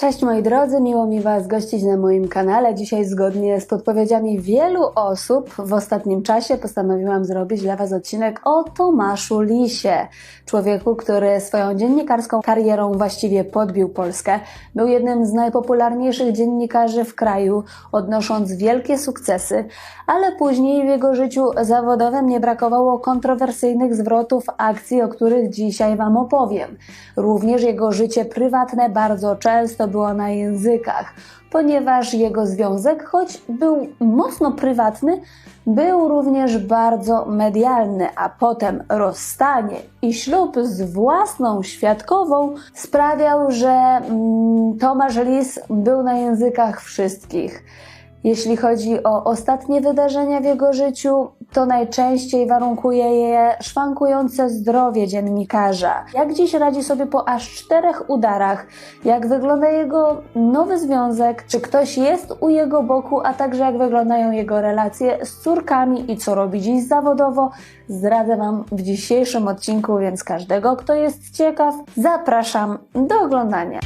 Cześć moi drodzy, miło mi Was gościć na moim kanale. Dzisiaj zgodnie z podpowiedziami wielu osób w ostatnim czasie postanowiłam zrobić dla Was odcinek o Tomaszu Lisie, człowieku, który swoją dziennikarską karierą właściwie podbił Polskę. Był jednym z najpopularniejszych dziennikarzy w kraju, odnosząc wielkie sukcesy, ale później w jego życiu zawodowym nie brakowało kontrowersyjnych zwrotów akcji, o których dzisiaj Wam opowiem. Również jego życie prywatne bardzo często było na językach, ponieważ jego związek, choć był mocno prywatny, był również bardzo medialny, a potem rozstanie i ślub z własną świadkową sprawiał, że mm, Tomasz Lis był na językach wszystkich. Jeśli chodzi o ostatnie wydarzenia w jego życiu, to najczęściej warunkuje je szwankujące zdrowie dziennikarza. Jak dziś radzi sobie po aż czterech udarach, jak wygląda jego nowy związek, czy ktoś jest u jego boku, a także jak wyglądają jego relacje z córkami i co robi dziś zawodowo, zdradzę Wam w dzisiejszym odcinku, więc każdego, kto jest ciekaw, zapraszam do oglądania.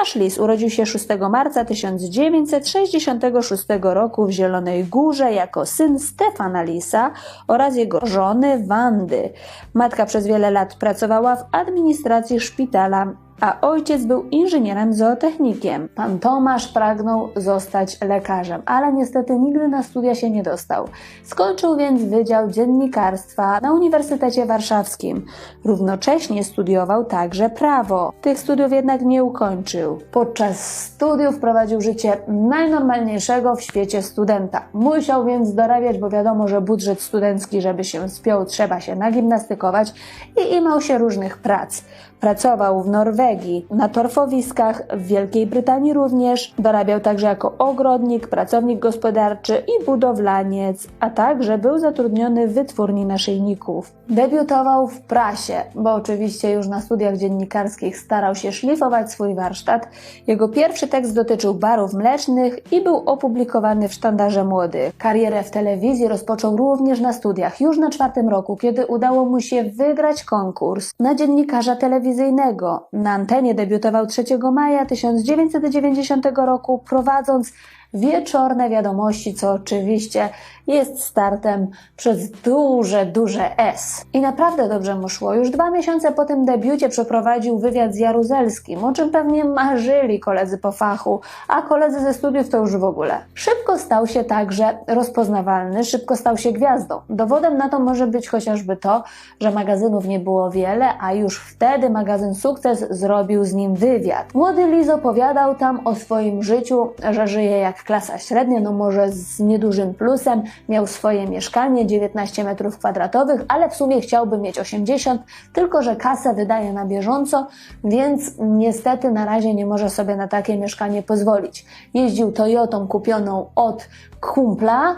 Tomasz Lis urodził się 6 marca 1966 roku w Zielonej Górze jako syn Stefana Lisa oraz jego żony Wandy. Matka przez wiele lat pracowała w administracji szpitala a ojciec był inżynierem zootechnikiem. Pan Tomasz pragnął zostać lekarzem, ale niestety nigdy na studia się nie dostał. Skończył więc Wydział Dziennikarstwa na Uniwersytecie Warszawskim. Równocześnie studiował także prawo. Tych studiów jednak nie ukończył. Podczas studiów prowadził życie najnormalniejszego w świecie studenta. Musiał więc dorabiać, bo wiadomo, że budżet studencki, żeby się spiął, trzeba się nagimnastykować i imał się różnych prac. Pracował w Norwegii, na torfowiskach, w Wielkiej Brytanii również. Dorabiał także jako ogrodnik, pracownik gospodarczy i budowlaniec, a także był zatrudniony w wytwórni naszyjników. Debiutował w prasie, bo oczywiście już na studiach dziennikarskich starał się szlifować swój warsztat. Jego pierwszy tekst dotyczył barów mlecznych i był opublikowany w Sztandarze Młodych. Karierę w telewizji rozpoczął również na studiach, już na czwartym roku, kiedy udało mu się wygrać konkurs na dziennikarza telewizyjnego. Na antenie debiutował 3 maja 1990 roku, prowadząc wieczorne wiadomości, co oczywiście jest startem przez duże, duże S. I naprawdę dobrze mu szło. Już dwa miesiące po tym debiucie przeprowadził wywiad z Jaruzelskim, o czym pewnie marzyli koledzy po fachu, a koledzy ze studiów to już w ogóle. Szybko stał się także rozpoznawalny, szybko stał się gwiazdą. Dowodem na to może być chociażby to, że magazynów nie było wiele, a już wtedy magazyn Sukces zrobił z nim wywiad. Młody Liz opowiadał tam o swoim życiu, że żyje jak klasa średnia, no może z niedużym plusem, miał swoje mieszkanie 19 metrów kwadratowych, ale w sumie chciałby mieć 80, tylko że kasę wydaje na bieżąco, więc niestety na razie nie może sobie na takie mieszkanie pozwolić. Jeździł Toyotą kupioną od kumpla,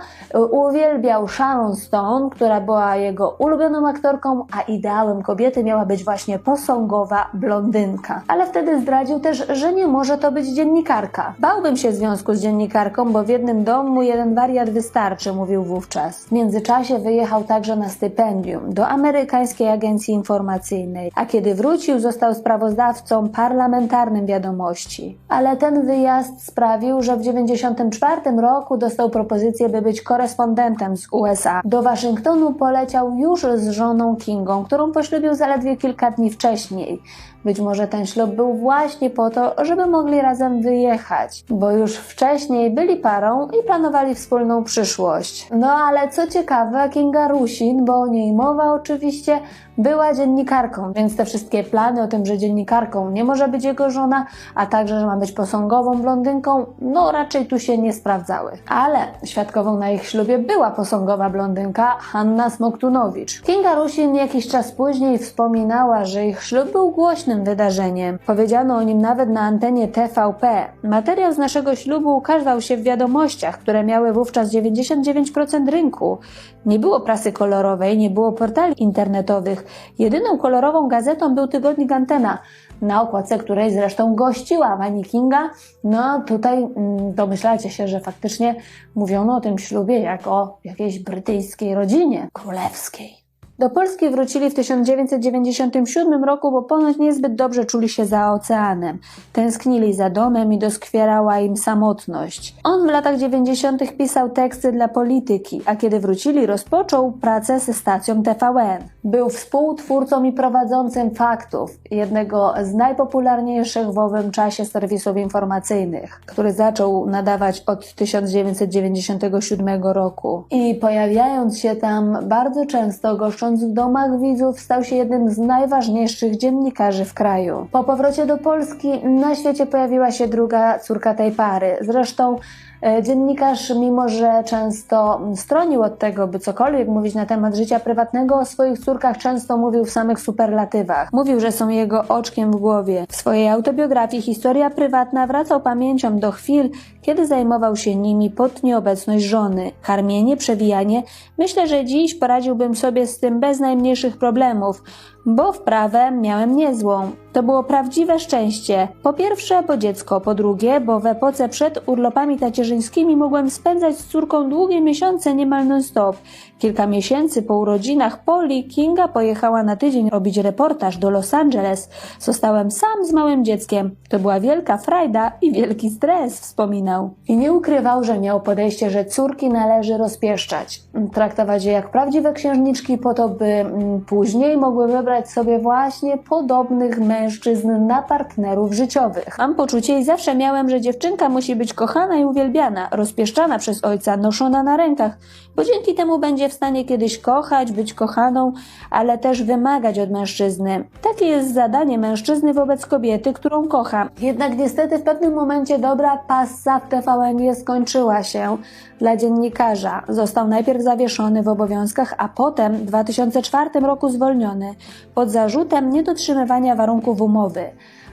uwielbiał Sharon Stone, która była jego ulubioną aktorką, a ideałem kobiety miała być właśnie posągowa blondynka. Ale wtedy zdradził też, że nie może to być dziennikarka. Bałbym się w związku z dziennikarką, bo w jednym domu jeden wariat wystarczy, mówił wówczas. W międzyczasie wyjechał także na stypendium do amerykańskiej agencji informacyjnej, a kiedy wrócił, został sprawozdawcą parlamentarnym wiadomości. Ale ten wyjazd sprawił, że w 1994 roku dostał propozycję, by być korespondentem z USA. Do Waszyngtonu poleciał już z żoną Kingą, którą poślubił zaledwie kilka dni wcześniej. Być może ten ślub był właśnie po to, żeby mogli razem wyjechać, bo już wcześniej byli parą i planowali wspólną przyszłość. No ale co ciekawe, Kinga Rusin, bo o niej mowa oczywiście, była dziennikarką, więc te wszystkie plany o tym, że dziennikarką nie może być jego żona, a także, że ma być posągową blondynką, no raczej tu się nie sprawdzały. Ale świadkową na ich ślubie była posągowa blondynka Hanna Smoktunowicz. Kinga Rusin jakiś czas później wspominała, że ich ślub był głośnym wydarzeniem. Powiedziano o nim nawet na antenie TVP. Materiał z naszego ślubu ukazał się w wiadomościach, które miały wówczas 99% rynku. Nie było prasy kolorowej, nie było portali internetowych. Jedyną kolorową gazetą był tygodnik Antena, na okładce której zresztą gościła Pani Kinga. No tutaj mm, domyślacie się, że faktycznie mówiono o tym ślubie jako o jakiejś brytyjskiej rodzinie królewskiej. Do Polski wrócili w 1997 roku, bo ponoć niezbyt dobrze czuli się za oceanem. Tęsknili za domem i doskwierała im samotność. On w latach 90. pisał teksty dla polityki, a kiedy wrócili, rozpoczął pracę ze stacją TVN. Był współtwórcą i prowadzącym faktów, jednego z najpopularniejszych w owym czasie serwisów informacyjnych, który zaczął nadawać od 1997 roku. I pojawiając się tam bardzo często, goszcząc w domach widzów, stał się jednym z najważniejszych dziennikarzy w kraju. Po powrocie do Polski na świecie pojawiła się druga córka tej pary. Zresztą dziennikarz, mimo że często stronił od tego, by cokolwiek mówić na temat życia prywatnego, o swoich córkach często mówił w samych superlatywach. Mówił, że są jego oczkiem w głowie. W swojej autobiografii Historia prywatna wracał pamięcią do chwil, kiedy zajmował się nimi pod nieobecność żony. Karmienie, przewijanie. Myślę, że dziś poradziłbym sobie z tym bez najmniejszych problemów bo wprawę miałem niezłą. To było prawdziwe szczęście. Po pierwsze, bo dziecko, po drugie, bo w epoce przed urlopami tacierzyńskimi mogłem spędzać z córką długie miesiące niemal non-stop. Kilka miesięcy po urodzinach Polly Kinga pojechała na tydzień robić reportaż do Los Angeles. Zostałem sam z małym dzieckiem. To była wielka frajda i wielki stres, wspominał. I nie ukrywał, że miał podejście, że córki należy rozpieszczać. Traktować je jak prawdziwe księżniczki po to, by mm, później mogły wybrać sobie właśnie podobnych mężczyzn na partnerów życiowych. Mam poczucie i zawsze miałem, że dziewczynka musi być kochana i uwielbiana, rozpieszczana przez ojca, noszona na rękach, bo dzięki temu będzie w stanie kiedyś kochać, być kochaną, ale też wymagać od mężczyzny. Takie jest zadanie mężczyzny wobec kobiety, którą kocha. Jednak niestety w pewnym momencie dobra passa w TVN skończyła się dla dziennikarza. Został najpierw zawieszony w obowiązkach, a potem w 2004 roku zwolniony pod zarzutem niedotrzymywania warunków umowy.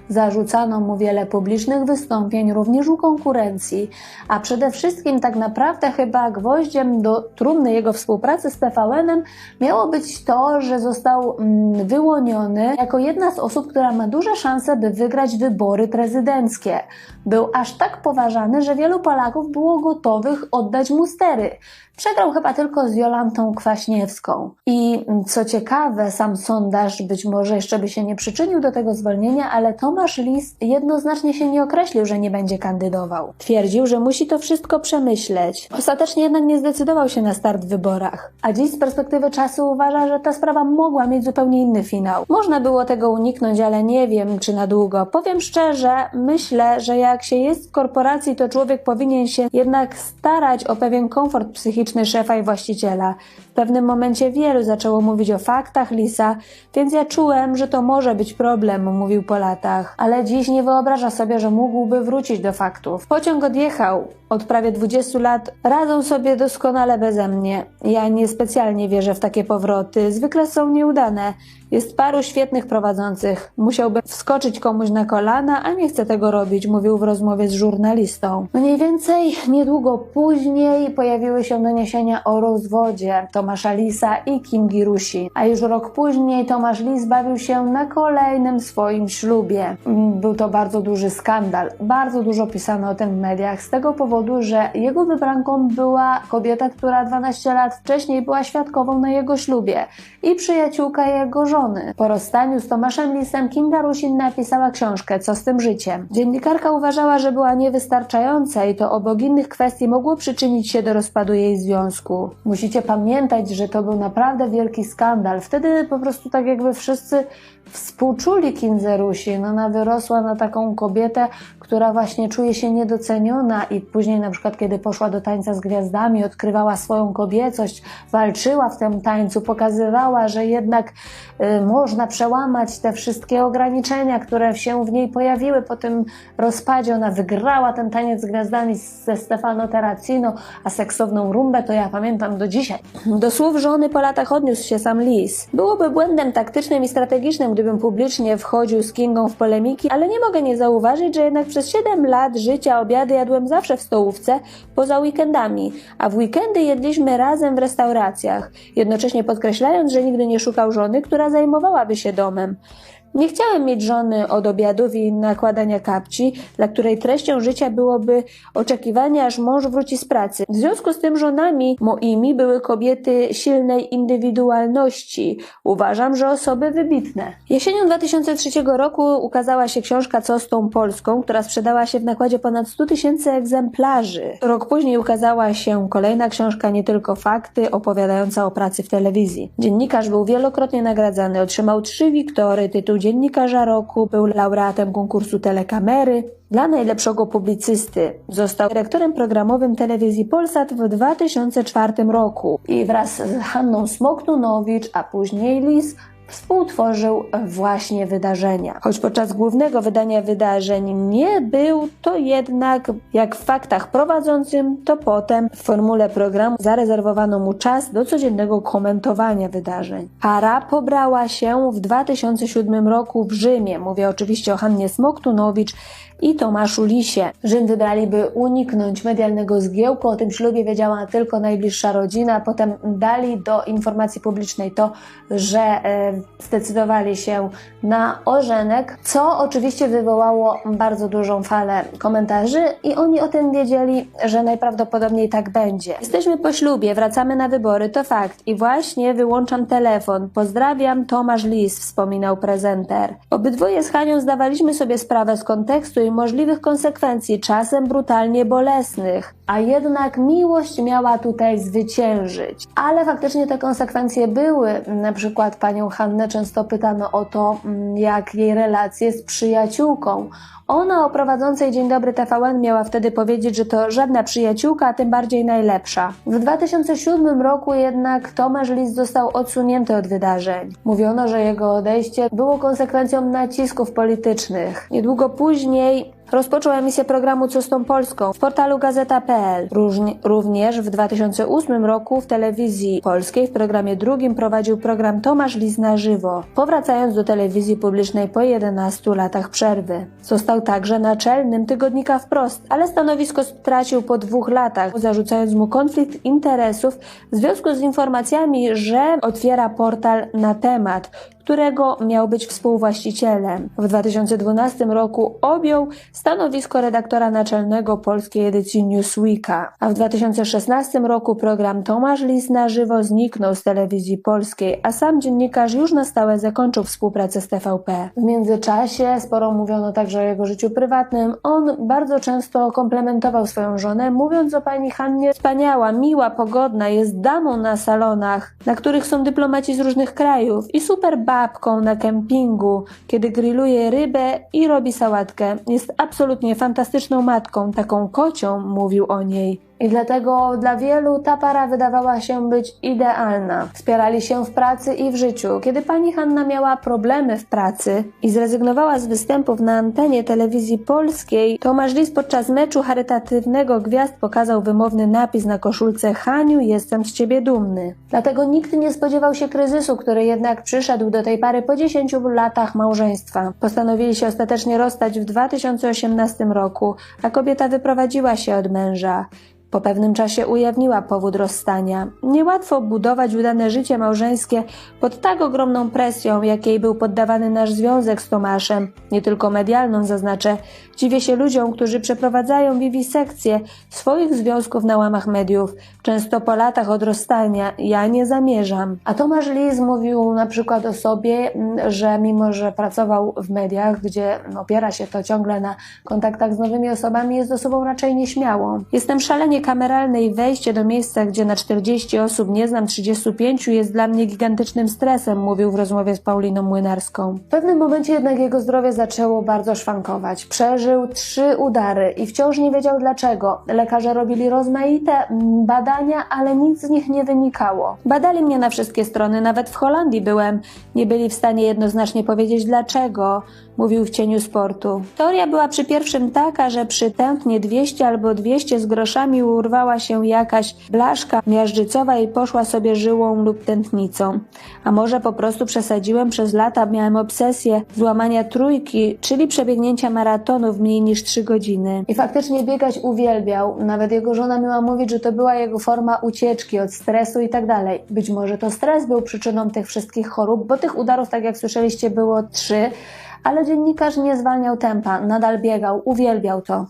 Zarzucano mu wiele publicznych wystąpień, również u konkurencji, a przede wszystkim tak naprawdę chyba gwoździem do trumny jego współpracy z TVN-em miało być to, że został mm, wyłoniony jako jedna z osób, która ma duże szanse, by wygrać wybory prezydenckie. Był aż tak poważany, że wielu Polaków było gotowych oddać mu stery. Przegrał chyba tylko z Jolantą Kwaśniewską. I mm, co ciekawe, sam sondaż być może jeszcze by się nie przyczynił do tego zwolnienia, ale Tomasz Lis jednoznacznie się nie określił, że nie będzie kandydował. Twierdził, że musi to wszystko przemyśleć. Ostatecznie jednak nie zdecydował się na start w wyborach. A dziś z perspektywy czasu uważa, że ta sprawa mogła mieć zupełnie inny finał. Można było tego uniknąć, ale nie wiem, czy na długo. Powiem szczerze, myślę, że jak się jest w korporacji, to człowiek powinien się jednak starać o pewien komfort psychiczny szefa i właściciela. W pewnym momencie wielu zaczęło mówić o faktach Lisa, więc ja czułem, że to może być problem, mówił po latach. Ale dziś nie wyobraża sobie, że mógłby wrócić do faktów. Pociąg odjechał. Od prawie 20 lat radzą sobie doskonale beze mnie. Ja niespecjalnie wierzę w takie powroty. Zwykle są nieudane. Jest paru świetnych prowadzących. Musiałbym wskoczyć komuś na kolana, a nie chcę tego robić, mówił w rozmowie z żurnalistą. Mniej więcej niedługo później pojawiły się doniesienia o rozwodzie Tomasza Lisa i Kim Girusi. A już rok później Tomasz Lis bawił się na kolejnym swoim ślubie. Był to bardzo duży skandal. Bardzo dużo pisano o tym w mediach z tego powodu, że jego wybranką była kobieta, która 12 lat wcześniej była świadkową na jego ślubie i przyjaciółka jego żony żony. Po rozstaniu z Tomaszem Lisem Kinga Rusin napisała książkę Co z tym życiem. Dziennikarka uważała, że była niewystarczająca i to obok innych kwestii mogło przyczynić się do rozpadu jej związku. Musicie pamiętać, że to był naprawdę wielki skandal. Wtedy po prostu tak jakby wszyscy współczuli Kindze Rusin. Ona wyrosła na taką kobietę, która właśnie czuje się niedoceniona i później na przykład kiedy poszła do tańca z gwiazdami, odkrywała swoją kobiecość, walczyła w tym tańcu, pokazywała, że jednak y, można przełamać te wszystkie ograniczenia, które się w niej pojawiły po tym rozpadzie. Ona wygrała ten taniec z gwiazdami ze Stefano Terracino, a seksowną rumbę to ja pamiętam do dzisiaj. Do słów żony po latach odniósł się sam Lis. Byłoby błędem taktycznym i strategicznym, gdybym publicznie wchodził z Kingą w polemiki, ale nie mogę nie zauważyć, że jednak przez 7 lat życia obiady jadłem zawsze w stołówce, poza weekendami, a w weekendy jedliśmy razem w restauracjach, jednocześnie podkreślając, że nigdy nie szukał żony, która zajmowałaby się domem. Nie chciałem mieć żony od obiadów i nakładania kapci, dla której treścią życia byłoby oczekiwanie, aż mąż wróci z pracy. W związku z tym żonami moimi były kobiety silnej indywidualności. Uważam, że osoby wybitne. Jesienią 2003 roku ukazała się książka Co z tą Polską, która sprzedała się w nakładzie ponad 100 tysięcy egzemplarzy. Rok później ukazała się kolejna książka Nie tylko fakty, opowiadająca o pracy w telewizji. Dziennikarz był wielokrotnie nagradzany, otrzymał trzy Wiktory, tytuł Dziennikarza Roku, był laureatem konkursu Telekamery. Dla najlepszego publicysty został dyrektorem programowym telewizji Polsat w 2004 roku i wraz z Hanną Smoktunowicz, a później Lis współtworzył właśnie wydarzenia. Choć podczas głównego wydania wydarzeń nie był, to jednak jak w faktach prowadzącym, to potem w formule programu zarezerwowano mu czas do codziennego komentowania wydarzeń. Para pobrała się w 2007 roku w Rzymie. Mówię oczywiście o Hannie Smoktunowicz i Tomaszu Lisie. Rzym wybrali, by uniknąć medialnego zgiełku. O tym ślubie wiedziała tylko najbliższa rodzina. Potem dali do informacji publicznej to, że e, zdecydowali się na ożenek, co oczywiście wywołało bardzo dużą falę komentarzy i oni o tym wiedzieli, że najprawdopodobniej tak będzie. Jesteśmy po ślubie, wracamy na wybory, to fakt. I właśnie wyłączam telefon. Pozdrawiam, Tomasz Lis, wspominał prezenter. Obydwoje z Hanią zdawaliśmy sobie sprawę z kontekstu i możliwych konsekwencji, czasem brutalnie bolesnych. A jednak miłość miała tutaj zwyciężyć. Ale faktycznie te konsekwencje były. Na przykład panią Hannę często pytano o to, mm, jak jej relacje z przyjaciółką. Ona o prowadzącej Dzień Dobry TVN miała wtedy powiedzieć, że to żadna przyjaciółka, a tym bardziej najlepsza. W 2007 roku jednak Tomasz Lis został odsunięty od wydarzeń. Mówiono, że jego odejście było konsekwencją nacisków politycznych. Niedługo później Rozpoczął emisję programu Co z tą Polską w portalu gazeta.pl. Również w 2008 roku w telewizji polskiej w programie drugim prowadził program Tomasz Lis na żywo, powracając do telewizji publicznej po 11 latach przerwy. Został także naczelnym tygodnika Wprost, ale stanowisko stracił po dwóch latach, zarzucając mu konflikt interesów w związku z informacjami, że otwiera portal na temat, którego miał być współwłaścicielem. W 2012 roku objął stanowisko redaktora naczelnego polskiej edycji Newsweeka, a w 2016 roku program Tomasz Lis na żywo zniknął z telewizji polskiej, a sam dziennikarz już na stałe zakończył współpracę z TVP. W międzyczasie sporo mówiono także o jego życiu prywatnym. On bardzo często komplementował swoją żonę, mówiąc o pani Hannie wspaniała, miła, pogodna, jest damą na salonach, na których są dyplomaci z różnych krajów i super babką na kempingu, kiedy grilluje rybę i robi sałatkę. Jest absolutnie fantastyczną matką, taką kocią, mówił o niej. I dlatego dla wielu ta para wydawała się być idealna. Wspierali się w pracy i w życiu. Kiedy pani Hanna miała problemy w pracy i zrezygnowała z występów na antenie telewizji polskiej, Tomasz Lis podczas meczu charytatywnego Gwiazd pokazał wymowny napis na koszulce Haniu, jestem z ciebie dumny. Dlatego nikt nie spodziewał się kryzysu, który jednak przyszedł do tej pary po 10 latach małżeństwa. Postanowili się ostatecznie rozstać w 2018 roku, a kobieta wyprowadziła się od męża. Po pewnym czasie ujawniła powód rozstania. Niełatwo budować udane życie małżeńskie pod tak ogromną presją, jakiej był poddawany nasz związek z Tomaszem, nie tylko medialną zaznaczę. Dziwię się ludziom, którzy przeprowadzają wiwisekcję swoich związków na łamach mediów, często po latach od rozstania. Ja nie zamierzam. A Tomasz Lis mówił na przykład o sobie, mm, że mimo, że pracował w mediach, gdzie opiera się to ciągle na kontaktach z nowymi osobami, jest osobą raczej nieśmiałą. Jestem szalenie kameralne i wejście do miejsca, gdzie na 40 osób nie znam 35 jest dla mnie gigantycznym stresem, mówił w rozmowie z Pauliną Młynarską. W pewnym momencie jednak jego zdrowie zaczęło bardzo szwankować. Przeżył trzy udary i wciąż nie wiedział dlaczego. Lekarze robili rozmaite badania, ale nic z nich nie wynikało. Badali mnie na wszystkie strony, nawet w Holandii byłem. Nie byli w stanie jednoznacznie powiedzieć dlaczego mówił w cieniu sportu. Teoria była przy pierwszym taka, że przy tętnie 200 albo 200 z groszami urwała się jakaś blaszka miażdżycowa i poszła sobie żyłą lub tętnicą. A może po prostu przesadziłem przez lata, miałem obsesję złamania trójki, czyli przebiegnięcia maratonu w mniej niż trzy godziny. I faktycznie biegać uwielbiał. Nawet jego żona miała mówić, że to była jego forma ucieczki od stresu i tak dalej. Być może to stres był przyczyną tych wszystkich chorób, bo tych udarów, tak jak słyszeliście, było trzy, ale dziennikarz nie zwalniał tempa, nadal biegał, uwielbiał to.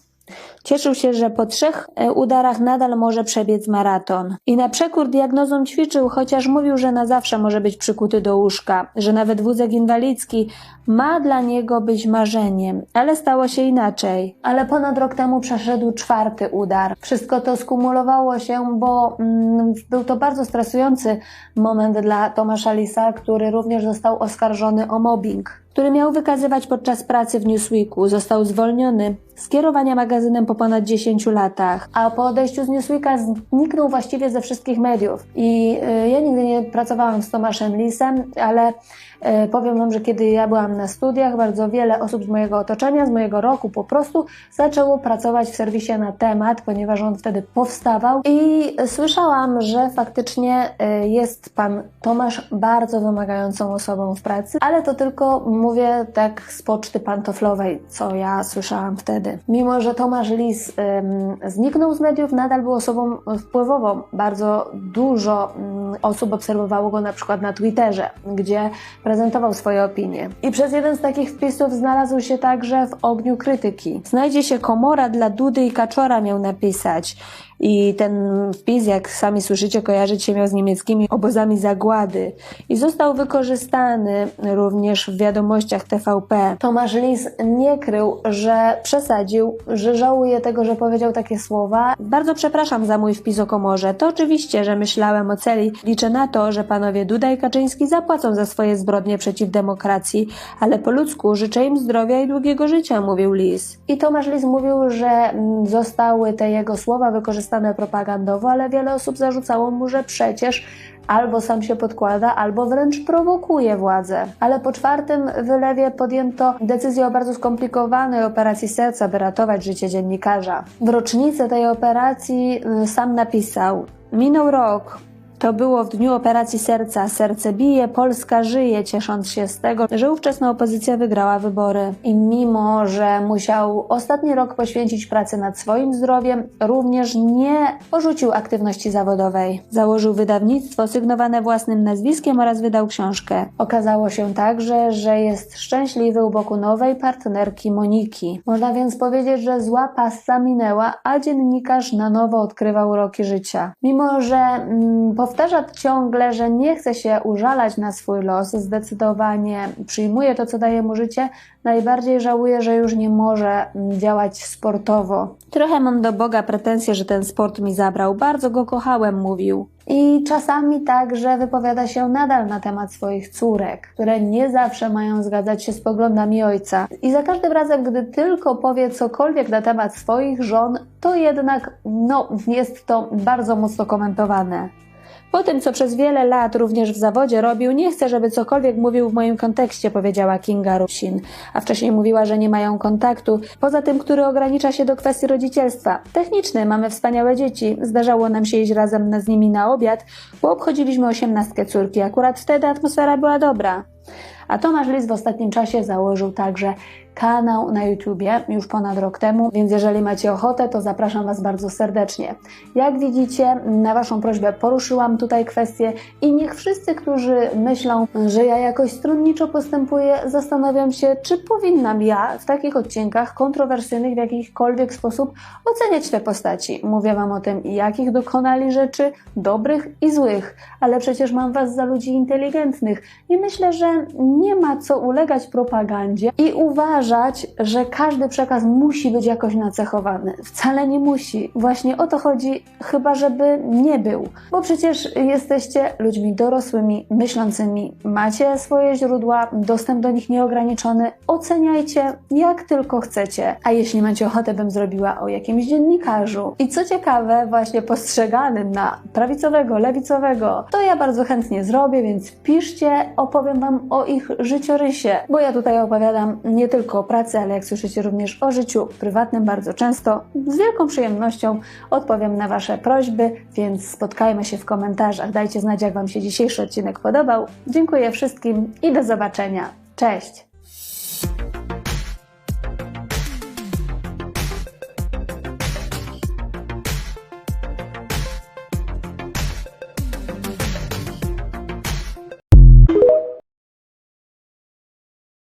Cieszył się, że po trzech e, udarach nadal może przebiec maraton. I na przekór diagnozom ćwiczył, chociaż mówił, że na zawsze może być przykuty do łóżka, że nawet wózek inwalidzki ma dla niego być marzeniem, ale stało się inaczej. Ale ponad rok temu przeszedł czwarty udar. Wszystko to skumulowało się, bo mm, był to bardzo stresujący moment dla Tomasza Lisa, który również został oskarżony o mobbing który miał wykazywać podczas pracy w Newsweeku. Został zwolniony z kierowania magazynem po ponad 10 latach, a po odejściu z Newsweeka zniknął właściwie ze wszystkich mediów. I y, ja nigdy nie pracowałam z Tomaszem Lisem, ale y, powiem Wam, że kiedy ja byłam na studiach, bardzo wiele osób z mojego otoczenia, z mojego roku po prostu zaczęło pracować w serwisie na temat, ponieważ on wtedy powstawał i słyszałam, że faktycznie y, jest Pan Tomasz bardzo wymagającą osobą w pracy, ale to tylko mówię tak z poczty pantoflowej, co ja słyszałam wtedy. Mimo, że Tomasz Lis ym, zniknął z mediów, nadal był osobą wpływową. Bardzo dużo ym, osób obserwowało go na przykład na Twitterze, gdzie prezentował swoje opinie. I przez jeden z takich wpisów znalazł się także w ogniu krytyki. Znajdzie się komora dla Dudy i Kaczora miał napisać. I ten wpis, jak sami słyszycie, kojarzyć się miał z niemieckimi obozami zagłady. I został wykorzystany również w wiadomościach TVP. Tomasz Lis nie krył, że przesadził, że żałuje tego, że powiedział takie słowa. Bardzo przepraszam za mój wpis o komorze. To oczywiście, że myślałem o celi. Liczę na to, że panowie Duda i Kaczyński zapłacą za swoje zbrodnie przeciw demokracji, ale po ludzku życzę im zdrowia i długiego życia, mówił Lis. I Tomasz Lis mówił, że mm, zostały te jego słowa wykorzystane propagandowo, ale wiele osób zarzucało mu, że przecież albo sam się podkłada, albo wręcz prowokuje władzę. Ale po czwartym wylewie podjęto decyzję o bardzo skomplikowanej operacji serca, by ratować życie dziennikarza. W rocznicę tej operacji y, sam napisał: Minął rok, to było w dniu operacji serca. Serce bije, Polska żyje, ciesząc się z tego, że ówczesna opozycja wygrała wybory. I mimo, że musiał ostatni rok poświęcić pracy nad swoim zdrowiem, również nie porzucił aktywności zawodowej. Założył wydawnictwo sygnowane własnym nazwiskiem oraz wydał książkę. Okazało się także, że jest szczęśliwy u boku nowej partnerki Moniki. Można więc powiedzieć, że zła pasa minęła, a dziennikarz na nowo odkrywał uroki życia. Mimo, że mm, po powtarza ciągle, że nie chce się użalać na swój los, zdecydowanie przyjmuje to, co daje mu życie, najbardziej żałuje, że już nie może mm, działać sportowo. Trochę mam do Boga pretensje, że ten sport mi zabrał. Bardzo go kochałem, mówił. I czasami także wypowiada się nadal na temat swoich córek, które nie zawsze mają zgadzać się z poglądami ojca. I za każdym razem, gdy tylko powie cokolwiek na temat swoich żon, to jednak, no, jest to bardzo mocno komentowane. Po tym, co przez wiele lat również w zawodzie robił, nie chcę, żeby cokolwiek mówił w moim kontekście, powiedziała Kinga Rusin. A wcześniej mówiła, że nie mają kontaktu, poza tym, który ogranicza się do kwestii rodzicielstwa. Techniczny, mamy wspaniałe dzieci. Zdarzało nam się iść razem z nimi na obiad, bo obchodziliśmy osiemnastkę córki. Akurat wtedy atmosfera była dobra. A Tomasz Lis w ostatnim czasie założył także kanał na YouTubie już ponad rok temu, więc jeżeli macie ochotę, to zapraszam Was bardzo serdecznie. Jak widzicie, na Waszą prośbę poruszyłam tutaj kwestię i niech wszyscy, którzy myślą, że ja jakoś stronniczo postępuję, zastanawiam się, czy powinnam ja w takich odcinkach kontrowersyjnych w jakikolwiek sposób oceniać te postaci. Mówię Wam o tym, jakich dokonali rzeczy, dobrych i złych, ale przecież mam Was za ludzi inteligentnych i myślę, że nie ma co ulegać propagandzie i uważać, że każdy przekaz musi być jakoś nacechowany. Wcale nie musi. Właśnie o to chodzi, chyba żeby nie był. Bo przecież jesteście ludźmi dorosłymi, myślącymi, macie swoje źródła, dostęp do nich nieograniczony. Oceniajcie jak tylko chcecie. A jeśli macie ochotę, bym zrobiła o jakimś dziennikarzu. I co ciekawe, właśnie postrzeganym na prawicowego, lewicowego, to ja bardzo chętnie zrobię, więc piszcie, opowiem Wam o ich życiorysie, bo ja tutaj opowiadam nie tylko o pracy, ale jak słyszycie również o życiu prywatnym bardzo często. Z wielką przyjemnością odpowiem na Wasze prośby, więc spotkajmy się w komentarzach. Dajcie znać, jak Wam się dzisiejszy odcinek podobał. Dziękuję wszystkim i do zobaczenia. Cześć!